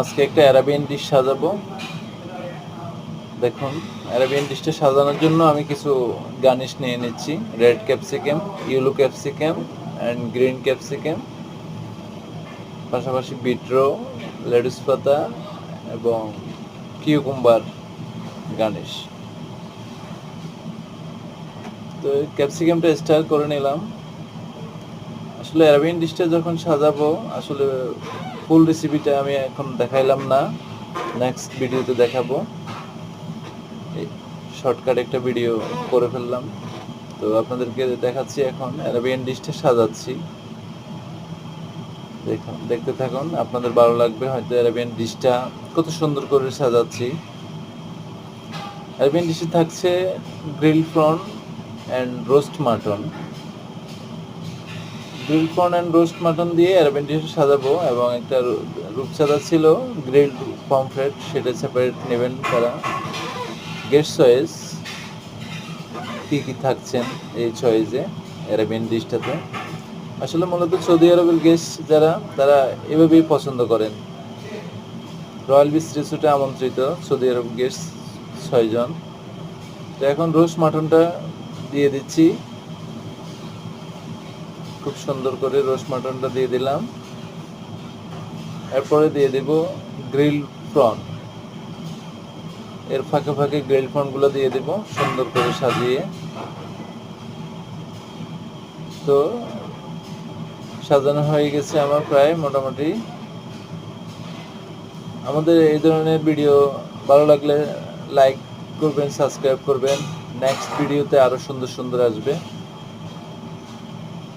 আজকে একটা Arabian dish সাজাবো। দেখুন অ্যারাবিয়ান ডিশটা সাজানোর জন্য আমি কিছু গার্নিশ নিয়ে নিচ্ছি। Red capsicum yellow capsicum and green capsicum পাশাপাশি বিট্রো লেডিস পাতা এবং কিউকুম্বার গার্নিশ তো ক্যাপসিকামটা স্টার করে নিলাম। আসলে অ্যারাবিয়ান ডিশটা যখন সাজাবো, আসলে ফুল রেসিপিটা আমি এখন দেখাইলাম না। নেক্সট ভিডিওতে দেখাবো। শর্টকাট একটা ভিডিও করে ফেললাম। তো আপনাদেরকে দেখাচ্ছি এখন অ্যারাবিয়ান ডিশটা সাজাচ্ছি। দেখুন, দেখতে থাকুন, আপনাদের ভালো লাগবে হয়তো অ্যারাবিয়ান ডিশটা কত সুন্দর করে সাজাচ্ছি। অ্যারাবিয়ান ডিশে থাকছে grill prawn and roast mutton grill prawn and roast mutton দিয়ে অ্যারাবিয়ান ডিশ সাজাবো এবং একটা রূপচাঁদা ছিল গ্রিল পমফ্রেট সেটা সেপারেট নেবেন তারা। গেস্ট চয়েস কী কী থাকছেন এই চয়েসে অ্যারাবিয়ান ডিশটাতে আসলে মূলত সৌদি আরবের গেস্ট যারা, তারা এভাবেই পছন্দ করেন। রয়্যাল বিচ রিসোর্টে আমন্ত্রিত সৌদি আরব গেস্ট ছয়জন। তো এখন রোস্ট মাটনটা দিয়ে দিচ্ছি। খুব সুন্দর করে রোস্ট মাটনটা দিয়ে দিলাম। এরপরে দিয়ে দেব গ্রিল প্রন। এর ফাঁকে ফাঁকে গ্রিলগুলো দিয়ে দেব সুন্দর করে সাজিয়ে। তো সাজানো হয়ে গেছে আমার প্রায় মোটামুটি। আমাদের এই ধরনের ভিডিও ভালো লাগলে লাইক করবেন, সাবস্ক্রাইব করবেন। নেক্সট ভিডিওতে আরও সুন্দর সুন্দর আসবে।